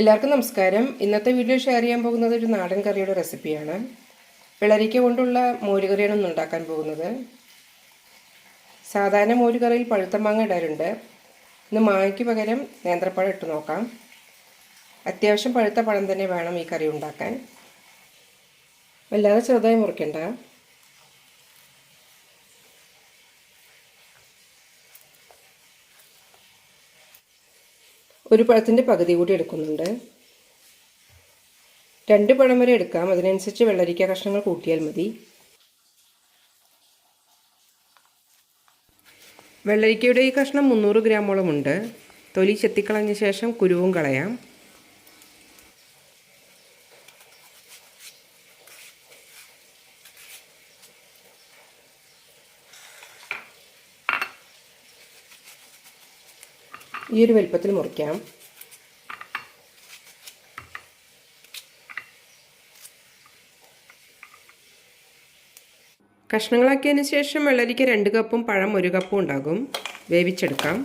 എല്ലാവർക്കും നമസ്കാരം. ഇന്നത്തെ വീഡിയോ ഷെയർ ചെയ്യാൻ പോകുന്നത് ഒരു നാടൻ കറിയുടെ റെസിപ്പിയാണ് വെള്ളരിക്ക കൊണ്ടുള്ള മോരുകറിയാണ് ഒന്ന് ഉണ്ടാക്കാൻ പോകുന്നത്. സാധാരണ മോരുകറിയിൽ പഴുത്ത മാങ്ങ ഇടാറുണ്ട്. ഇന്ന് മാങ്ങയ്ക്ക് പകരം നേന്ത്രപ്പഴം ഇട്ട് നോക്കാം. അത്യാവശ്യം പഴുത്ത പഴം തന്നെ വേണം ഈ കറി ഉണ്ടാക്കാൻ. വല്ലാതെ ചെറുതായി മുറിക്കണ്ട. ഒരു പഴത്തിന്റെ പകുതി കൂടി എടുക്കുന്നുണ്ട്. രണ്ട് പഴം വരെ എടുക്കാം. അതിനനുസരിച്ച് വെള്ളരിക്ക കഷ്ണങ്ങൾ കൂട്ടിയാൽ മതി. വെള്ളരിക്കയുടെ ഈ കഷ്ണം മുന്നൂറ് ഗ്രാമോളം ഉണ്ട്. തൊലി ചെത്തിക്കളഞ്ഞ ശേഷം കുരുവും കളയാം. ഈ ഒരു വലുപ്പത്തിൽ മുറിക്കാം. കഷ്ണങ്ങളാക്കിയതിന് ശേഷം വെള്ളരിക്ക രണ്ട് കപ്പും പഴം ഒരു കപ്പും ഉണ്ടാകും. വേവിച്ചെടുക്കാം.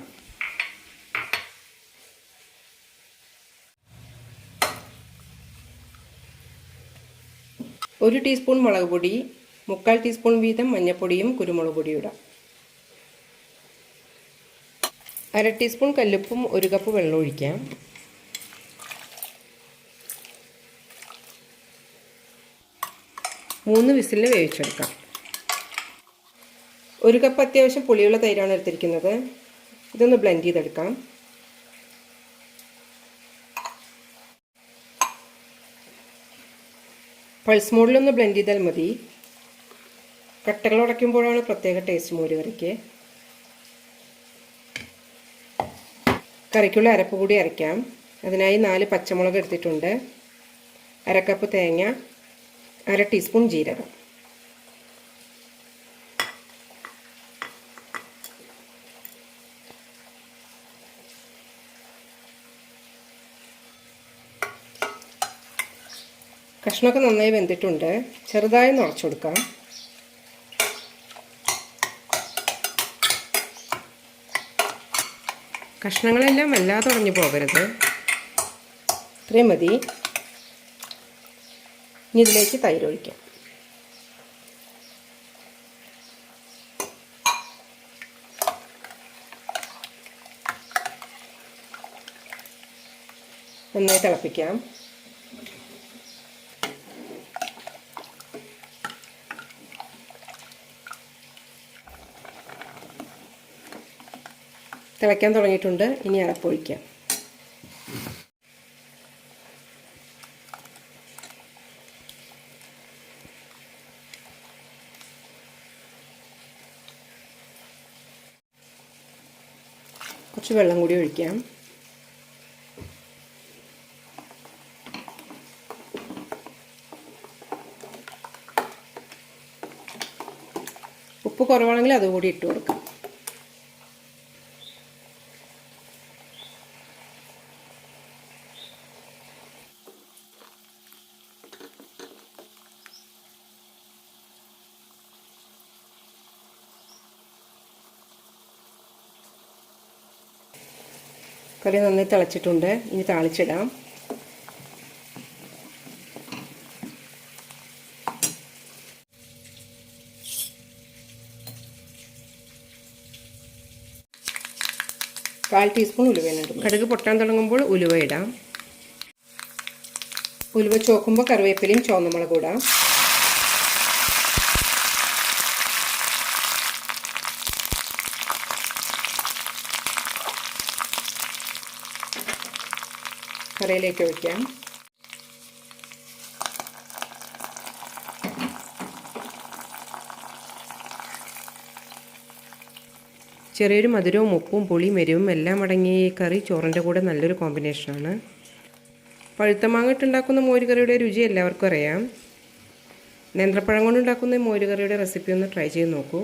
ഒരു ടീസ്പൂൺ മുളക് പൊടി മുക്കാൽ ടീസ്പൂൺ വീതം മഞ്ഞൾപ്പൊടിയും കുരുമുളക് പൊടിയും ഇടാം. അര ടീസ്പൂൺ കല്ലുപ്പും ഒരു കപ്പ് വെള്ളം ഒഴിക്കാം. മൂന്ന് വിസിലിന് വേവിച്ചെടുക്കാം. ഒരു കപ്പ് അത്യാവശ്യം പുളിയുള്ള തൈരാണ് എടുത്തിരിക്കുന്നത്. ഇതൊന്ന് ബ്ലെൻഡ് ചെയ്തെടുക്കാം. പൾസ് മോഡിലൊന്ന് ബ്ലെൻഡ് ചെയ്താൽ മതി. കട്ടകൾ ഉടയ്ക്കുമ്പോഴാണ് പ്രത്യേക ടേസ്റ്റ് മോര് കറിക്ക് കറിക്കുള്ള അരപ്പ് കൂടി അരയ്ക്കാം. അതിനായി നാല് പച്ചമുളക് എടുത്തിട്ടുണ്ട്. അരക്കപ്പ് തേങ്ങ അര ടീസ്പൂൺ ജീരകം. കഷ്ണമൊക്കെ നന്നായി വെന്തിട്ടുണ്ട്. ചെറുതായി നിറച്ചു കൊടുക്കാം. കഷ്ണങ്ങളെല്ലാം വല്ലാതെ ഉടഞ്ഞു പോകരുത്. ഇത്രയും മതി. ഇനി ഇതിലേക്ക് തൈര് ഒഴിക്കാം. നന്നായി തിളപ്പിക്കാം. തിളയ്ക്കാൻ തുടങ്ങിയിട്ടുണ്ട്. ഇനി അടപ്പൊഴിക്കാം കുറച്ച് വെള്ളം കൂടി ഒഴിക്കാം. ഉപ്പ് കുറവാണെങ്കിൽ അതുകൂടി ഇട്ട് കൊടുക്കാം. കറി നന്നായി തിളച്ചിട്ടുണ്ട്. ഇനി താളിച്ചിടാം. കാൽ ടീസ്പൂൺ ഉലുവേനിടും കടുക് പൊട്ടാൻ തുടങ്ങുമ്പോൾ ഉലുവ ഇടാം. ഉലുവ ചോക്കുമ്പോൾ കറിവേപ്പിലയും ചുവന്നമുളക് ഇടാം. കറിയിലേക്ക് ഒഴിക്കാം ചെറിയൊരു മധുരവും ഉപ്പും പുളിയും എരിവും എല്ലാം അടങ്ങിയ ഈ കറി ചോറിന്റെ കൂടെ നല്ലൊരു കോമ്പിനേഷനാണ്. പഴുത്ത മാങ്ങിട്ടുണ്ടാക്കുന്ന മോരുകറിയുടെ രുചി എല്ലാവർക്കും അറിയാം. നേന്ത്രപ്പഴം കൊണ്ടുണ്ടാക്കുന്ന മോരുകറിയുടെ റെസിപ്പി ഒന്ന് ട്രൈ ചെയ്ത് നോക്കൂ.